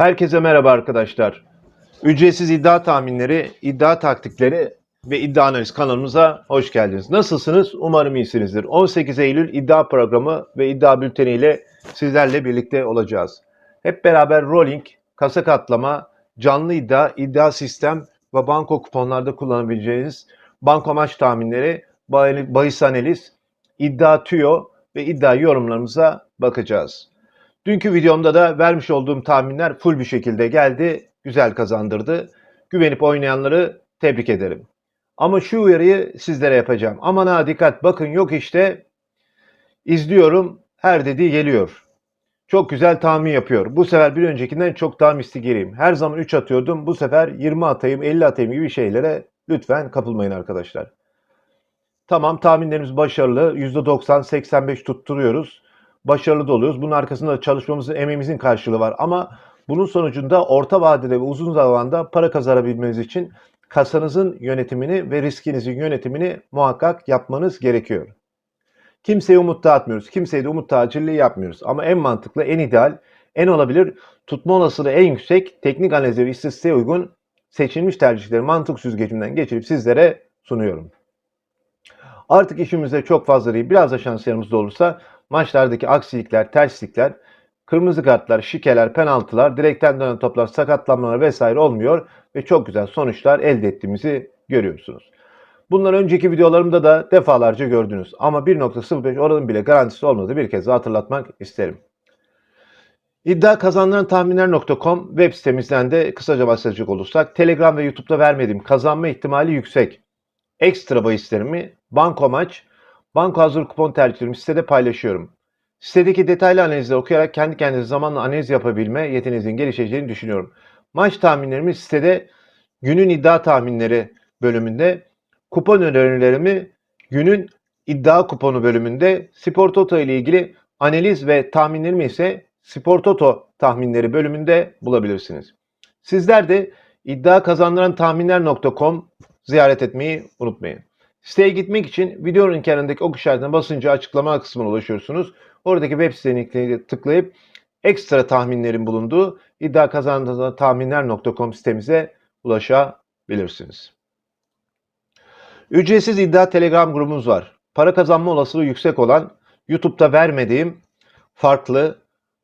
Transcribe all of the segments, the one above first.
Herkese merhaba arkadaşlar. Ücretsiz iddia tahminleri, iddia taktikleri ve iddia analiz kanalımıza hoş geldiniz. Nasılsınız? Umarım iyisinizdir. 18 Eylül iddia programı ve iddia bülteni ile sizlerle birlikte olacağız. Hep beraber rolling, kasa katlama, canlı iddia, iddia sistem ve banko kuponlarda kullanabileceğiniz banko maç tahminleri, bahi- bahis analiz, iddia tüyo ve iddia yorumlarımıza bakacağız. Dünkü videomda da vermiş olduğum tahminler full bir şekilde geldi, güzel kazandırdı. Güvenip oynayanları tebrik ederim. Ama şu uyarıyı sizlere yapacağım. Aman ha dikkat bakın yok işte izliyorum her dediği geliyor. Çok güzel tahmin yapıyor. Bu sefer bir öncekinden çok daha misli gireyim. Her zaman 3 atıyordum. Bu sefer 20 atayım, 50 atayım gibi şeylere lütfen kapılmayın arkadaşlar. Tamam tahminlerimiz başarılı. %90-85 tutturuyoruz. Başarılı da oluyoruz. Bunun arkasında çalışmamızın, emeğimizin karşılığı var. Ama bunun sonucunda orta vadede ve uzun zamanda para kazanabilmeniz için kasanızın yönetimini ve riskinizin yönetimini muhakkak yapmanız gerekiyor. Kimseye umut dağıtmıyoruz. Kimseye de umut tacirliği yapmıyoruz. Ama en mantıklı, en ideal, en olabilir, tutma olasılığı en yüksek, teknik analize ve istatistiğe uygun seçilmiş tercihleri mantık süzgecinden geçirip sizlere sunuyorum. Artık işimizde çok fazla değil, biraz da şans yanımızda olursa maçlardaki aksilikler, terslikler, kırmızı kartlar, şikeler, penaltılar, direkten dönen toplar, sakatlanmalar vesaire olmuyor ve çok güzel sonuçlar elde ettiğimizi görüyorsunuz. Bunlar önceki videolarımda da defalarca gördünüz. Ama 1.05 oranın bile garantisi olmadığı bir kez daha hatırlatmak isterim. İddia kazandıran tahminler.com web sitemizden de kısaca bahsedecek olursak Telegram ve YouTube'da vermediğim kazanma ihtimali yüksek ekstra bahislerimi banko maç, banko hazır kupon tercihlerimi sitede paylaşıyorum. Sitedeki detaylı analizleri okuyarak kendi kendinize zamanla analiz yapabilme yeteneğinizin gelişeceğini düşünüyorum. Maç tahminlerimi sitede günün iddia tahminleri bölümünde, kupon önerilerimi günün iddia kuponu bölümünde, Spor Toto ile ilgili analiz ve tahminlerimi ise Spor Toto tahminleri bölümünde bulabilirsiniz. Sizler de iddia kazandıran tahminler.com ziyaret etmeyi unutmayın. Siteye gitmek için videonun kenarındaki ok işaretine basınca açıklama kısmına ulaşıyorsunuz. Oradaki web sitenin tıklayıp ekstra tahminlerin bulunduğu iddia kazandıran tahminler.com sitemize ulaşabilirsiniz. Ücretsiz iddia Telegram grubumuz var. Para kazanma olasılığı yüksek olan YouTube'da vermediğim farklı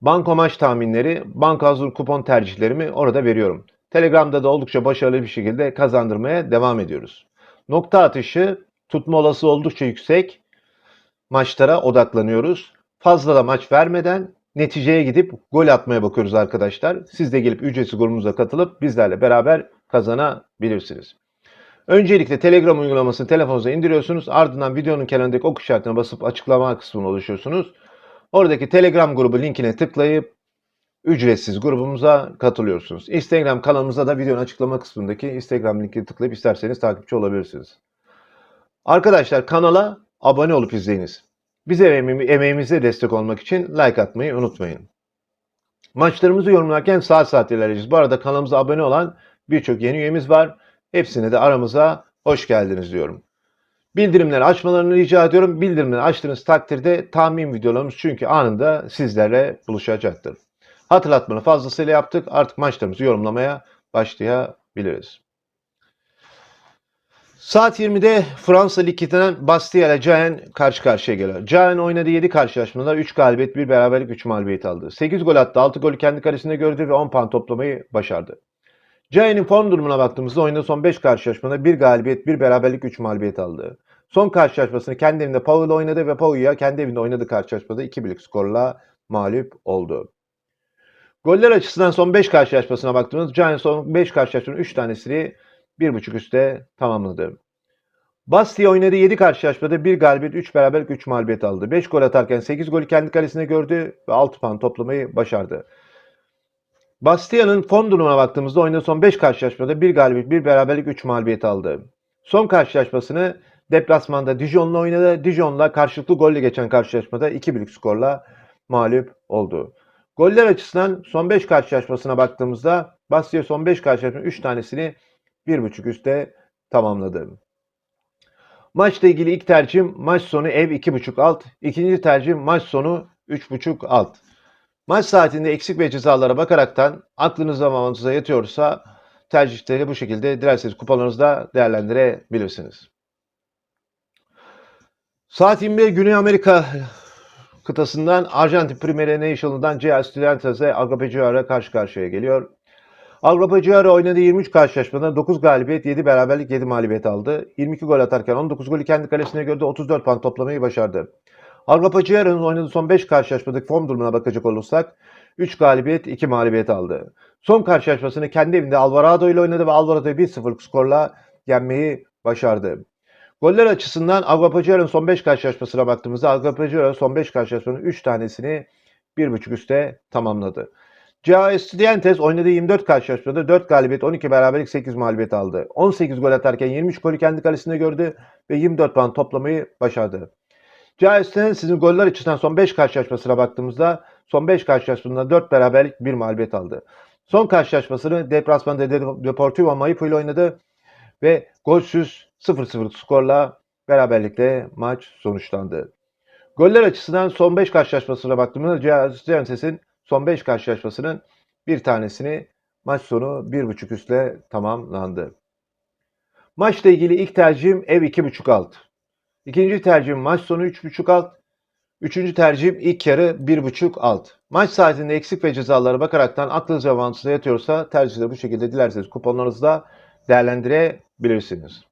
banko maç tahminleri, banka hazır kupon tercihlerimi orada veriyorum. Telegram'da da oldukça başarılı bir şekilde kazandırmaya devam ediyoruz. Nokta atışı tutma olasılığı oldukça yüksek maçlara odaklanıyoruz. Fazla da maç vermeden neticeye gidip gol atmaya bakıyoruz arkadaşlar. Siz de gelip ücretsiz grubumuza katılıp bizlerle beraber kazanabilirsiniz. Öncelikle Telegram uygulamasını telefonunuza indiriyorsunuz. Ardından videonun kenarındaki ok işaretine basıp açıklama kısmına oluşuyorsunuz. Oradaki Telegram grubu linkine tıklayıp ücretsiz grubumuza katılıyorsunuz. Instagram kanalımıza da videonun açıklama kısmındaki Instagram linkine tıklayıp isterseniz takipçi olabilirsiniz. Arkadaşlar kanala abone olup izleyiniz. Bize emeğimize destek olmak için like atmayı unutmayın. Maçlarımızı yorumlarken saat saat ilerleyeceğiz. Bu arada kanalımıza abone olan birçok yeni üyemiz var. Hepsine de aramıza hoş geldiniz diyorum. Bildirimleri açmalarını rica ediyorum. Bildirimleri açtığınız takdirde tahmin videolarımız çünkü anında sizlerle buluşacaktır. Hatırlatmanı fazlasıyla yaptık. Artık maçlarımızı yorumlamaya başlayabiliriz. Saat 20'de Fransa Ligi'den Bastille ile Caen karşı karşıya geliyor. Caen oynadığı 7 karşılaşmada 3 galibiyet, 1 beraberlik, 3 mağlubiyet aldı. 8 gol attı, 6 golü kendi kalesinde gördü ve 10 puan toplamayı başardı. Caen'in form durumuna baktığımızda oyunda son 5 karşılaşmada 1 galibiyet, 1 beraberlik, 3 mağlubiyet aldı. Son karşılaşmasını kendi evinde Pau ile oynadı ve Pau'ya kendi evinde oynadığı karşılaşmada 2-1'lik skorla mağlup oldu. Goller açısından son 5 karşılaşmasına baktığımız Giants son 5 karşılaşmanın 3 tanesini 1.5 üstte tamamladı. Bastille oynadığı 7 karşılaşmada 1 galibiyet, 3 beraberlik, 3 mağlubiyet aldı. 5 gol atarken 8 golü kendi kalesine gördü ve 6 puan toplamayı başardı. Bastille'nin form durumuna baktığımızda oyunda son 5 karşılaşmada 1 galibiyet, 1 beraberlik, 3 mağlubiyet aldı. Son karşılaşmasını deplasmanda Dijon'la oynadı. Dijon'la karşılıklı golle geçen karşılaşmada 2-1'lik skorla mağlup oldu. Goller açısından son 5 karşılaşmasına baktığımızda Bastille son 5 karşılaşmanın 3 tanesini 1.5 üstte tamamladı. Maçla ilgili ilk tercihim maç sonu ev 2.5 alt. İkinci tercihim maç sonu 3.5 alt. Maç saatinde eksik ve cezalara bakaraktan aklınıza mamanıza yatıyorsa tercihleri bu şekilde dilerseniz kuponlarınızda değerlendirebilirsiniz. Saat 21 Güney Amerika kıtasından Arjantin Primera National'dan CA Estudiantes'e Agapeciar'a karşı karşıya geliyor. Agapeciar oynadığı 23 karşılaşmada 9 galibiyet, 7 beraberlik, 7 mağlubiyet aldı. 22 gol atarken 19 golü kendi kalesine gördü, 34 puan toplamayı başardı. Agapeciar'ın oynadığı son 5 karşılaşmadaki form durumuna bakacak olursak 3 galibiyet, 2 mağlubiyet aldı. Son karşılaşmasını kendi evinde Alvarado ile oynadı ve Alvarado'yu 1-0 skorla yenmeyi başardı. Goller açısından Agapeciar'ın son 5 karşılaşmasına baktığımızda Agapeciar son 5 karşılaşmanın 3 tanesini 1.5 üste tamamladı. CA Estudiantes oynadığı 24 karşılaşmada 4 galibiyet, 12 beraberlik, 8 mağlubiyet aldı. 18 gol atarken 23 golü kendi kalesinde gördü ve 24 puan toplamayı başardı. CA Estudiantes'in goller açısından son 5 karşılaşmasına baktığımızda son 5 karşılaşmasında 4 beraberlik, 1 mağlubiyet aldı. Son karşılaşmasını deplasmanda Deportivo Maipo ile oynadı ve golsüz 0-0 skorla beraberlikle maç sonuçlandı. Goller açısından son 5 karşılaşmasına baktığımızda Giants'in son 5 karşılaşmasının bir tanesini maç sonu 1.5 üstle tamamlandı. Maçla ilgili ilk tercihim ev 2.5 alt. İkinci tercihim maç sonu 3.5 alt. Üçüncü tercihim ilk yarı 1.5 alt. Maç saatinde eksik ve cezalara bakaraktan aklınıza avantıza yatıyorsa tercihleri bu şekilde dilerseniz kuponlarınızda değerlendirebilirsiniz.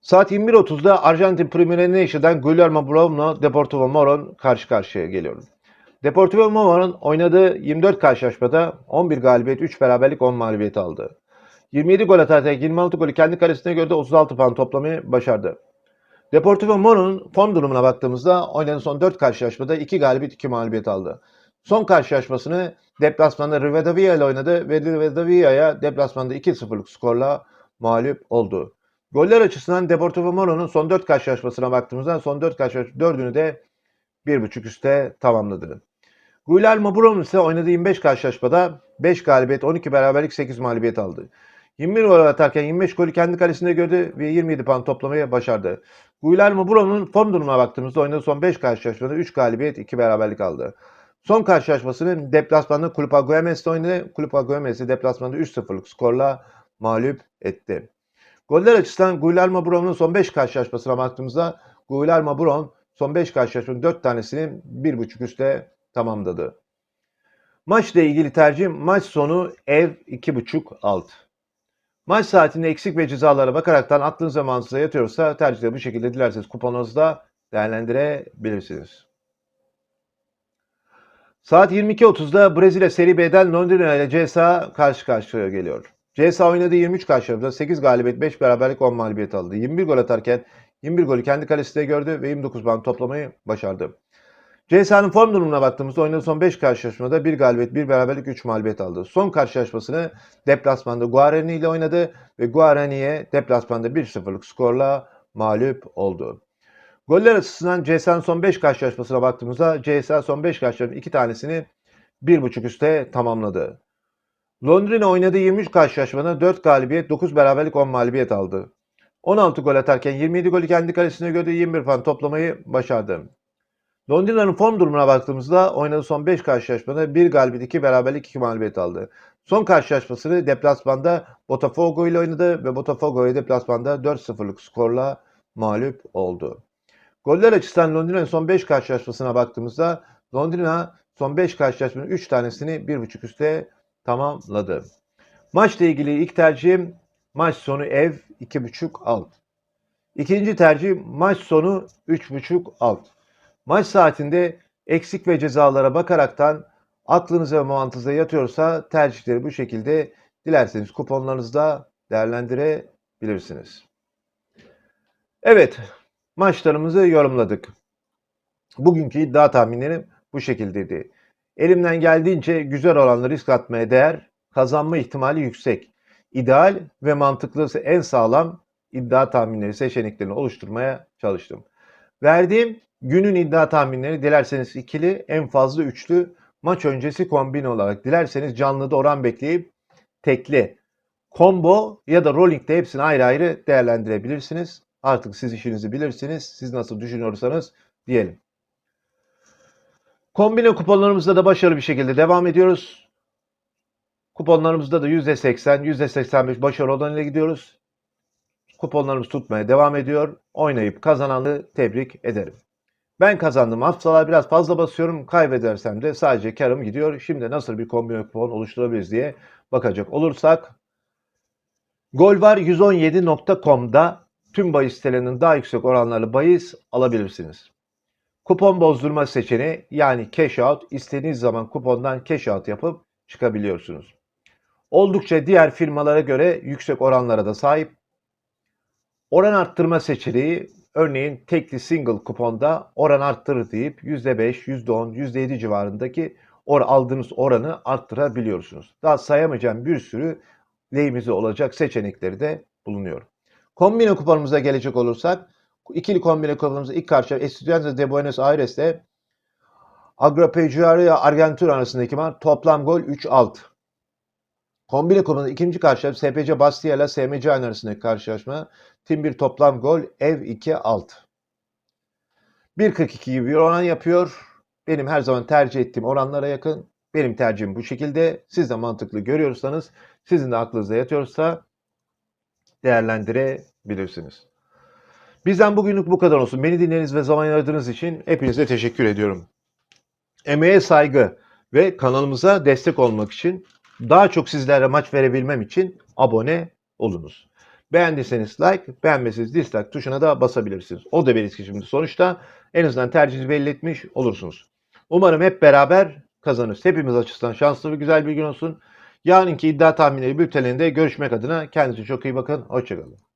Saat 21.30'da Arjantin Primera Nation'dan Guillermo Brown'la Deportivo Moron karşı karşıya geliyor. Deportivo Moron oynadığı 24 karşılaşmada 11 galibiyet, 3 beraberlik, 10 mağlubiyet aldı. 27 gol atarken 26 golü kendi kalesine göre de 36 puan toplamayı başardı. Deportivo Moron'un form durumuna baktığımızda oynadığı son 4 karşılaşmada 2 galibiyet, 2 mağlubiyet aldı. Son karşılaşmasını deplasmanda Rivadavia ile oynadı ve Rivadavia'ya deplasmanda 2-0'lık skorla mağlup oldu. Goller açısından Deportivo Moro'nun son 4 karşılaşmasına baktığımızda son 4 karşılaşma 4'ünü de 1.5 üste tamamladı. Guillermo Brown ise oynadığı 25 karşılaşmada 5 galibiyet, 12 beraberlik, 8 mağlubiyet aldı. 21 gol atarken 25 golü kendi kalesinde gördü ve 27 puan toplamayı başardı. Guillermo Brown'un form durumuna baktığımızda oynadığı son 5 karşılaşmada 3 galibiyet, 2 beraberlik aldı. Son karşılaşmasını deplasmanda Kulüp Agüemes'te oynadı. Kulüp Agüemes'i deplasmanda 3-0'lık skorla mağlup etti. Goller açısından Guillermo Brown'un son 5 karşılaşmasına baktığımızda Guillermo Brown son 5 karşılaşmanın 4 tanesini 1.5 üstte tamamladı. Maçla ilgili tercihim maç sonu ev 2.5 alt. Maç saatinde eksik ve cezalara bakaraktan aklınız zamanınıza yatıyorsa tercihleri bu şekilde dilerseniz kuponunuzda değerlendirebilirsiniz. Saat 22.30'da Brezilya Seri B'den Londra ile CSA karşı karşıya geliyor. CSA oynadığı 23 karşılaşmada 8 galibiyet, 5 beraberlik, 10 mağlubiyet aldı. 21 gol atarken 21 golü kendi kalesinde gördü ve 29 puan toplamayı başardı. CSA'nın form durumuna baktığımızda oynadığı son 5 karşılaşmada 1 galibiyet, 1 beraberlik, 3 mağlubiyet aldı. Son karşılaşmasını deplasmanda Guarani ile oynadı ve Guarani'ye deplasmanda 1-0'lık skorla mağlup oldu. Goller açısından CSA'nın son 5 karşılaşmasına baktığımızda CSA son 5 karşılaşmanın 2 tanesini 1.5 üste tamamladı. Londrina oynadığı 23 karşılaşmada 4 galibiyet, 9 beraberlik, 10 mağlubiyet aldı. 16 gol atarken 27 golü kendi kalesine gördü 21 puan toplamayı başardı. Londrina'nın form durumuna baktığımızda oynadığı son 5 karşılaşmada 1 galibiyet, 2 beraberlik, 2 mağlubiyet aldı. Son karşılaşmasını deplasmanda Botafogo ile oynadı ve Botafogo'yu deplasmanda 4-0'lık skorla mağlup oldu. Goller açısından Londrina'nın son 5 karşılaşmasına baktığımızda Londrina son 5 karşılaşmanın 3 tanesini 1.5 üstte tamamladı. Maçla ilgili ilk tercihim maç sonu ev 2.5 alt. İkinci tercih maç sonu 3.5 alt. Maç saatinde eksik ve cezalara bakaraktan aklınıza ve mantığınıza yatıyorsa tercihleri bu şekilde dilerseniz kuponlarınızda değerlendirebilirsiniz. Evet, maçlarımızı yorumladık. Bugünkü iddia tahminlerim bu şekildeydi. Elimden geldiğince güzel olanları risk atmaya değer, kazanma ihtimali yüksek. İdeal ve mantıklısı en sağlam iddia tahminleri seçeneklerini oluşturmaya çalıştım. Verdiğim günün iddia tahminleri dilerseniz ikili, en fazla üçlü, maç öncesi kombin olarak dilerseniz canlıda oran bekleyip tekli, combo ya da rolling'de hepsini ayrı ayrı değerlendirebilirsiniz. Artık siz işinizi bilirsiniz. Siz nasıl düşünüyorsanız diyelim. Kombine kuponlarımızda da başarılı bir şekilde devam ediyoruz. Kuponlarımızda da %80, %85 başarı oranıyla gidiyoruz. Kuponlarımız tutmaya devam ediyor. Oynayıp kazananı tebrik ederim. Ben kazandım. Haftalar biraz fazla basıyorum. Kaybedersem de sadece karım gidiyor. Şimdi nasıl bir kombine kupon oluşturabiliriz diye bakacak olursak golvar117.com'da tüm bahis sitelerinin daha yüksek oranlarlı bahis alabilirsiniz. Kupon bozdurma seçeneği yani cash out istediğiniz zaman kupondan cash out yapıp çıkabiliyorsunuz. Oldukça diğer firmalara göre yüksek oranlara da sahip. Oran arttırma seçeneği örneğin tekli single kuponda oran arttırır deyip %5, %10, %7 civarındaki or aldığınız oranı arttırabiliyorsunuz. Daha sayamayacağım bir sürü lehimize olacak seçenekleri de bulunuyor. Kombine kuponumuza gelecek olursak ikili kombine kuponumuzda ilk karşı Estudiantes de Buenos Aires'te Agropecuaria Argentina arasındaki maç toplam gol 3-6. Kombine kuponun ikinci karşılaşma SPC Bastia ile SMC arasındaki karşılaşma. Tim bir toplam gol ev 2-6. 1.42 gibi bir oran yapıyor. Benim her zaman tercih ettiğim oranlara yakın. Benim tercihim bu şekilde. Siz de mantıklı görüyorsanız, sizin de aklınızda yatıyorsa değerlendirebilirsiniz. Bizden bugünlük bu kadar olsun. Beni dinlediğiniz ve zaman ayırdığınız için hepinize teşekkür ediyorum. Emeğe saygı ve kanalımıza destek olmak için daha çok sizlere maç verebilmem için abone olunuz. Beğendiyseniz like, beğenmeseniz dislike tuşuna da basabilirsiniz. O da bir etkileşimdi. Sonuçta en azından tercihinizi belli etmiş olursunuz. Umarım hep beraber kazanırız. Hepimiz açısından şanslı ve güzel bir gün olsun. Yarınki iddia tahminleri bülteninde görüşmek adına kendinize çok iyi bakın. Hoşçakalın.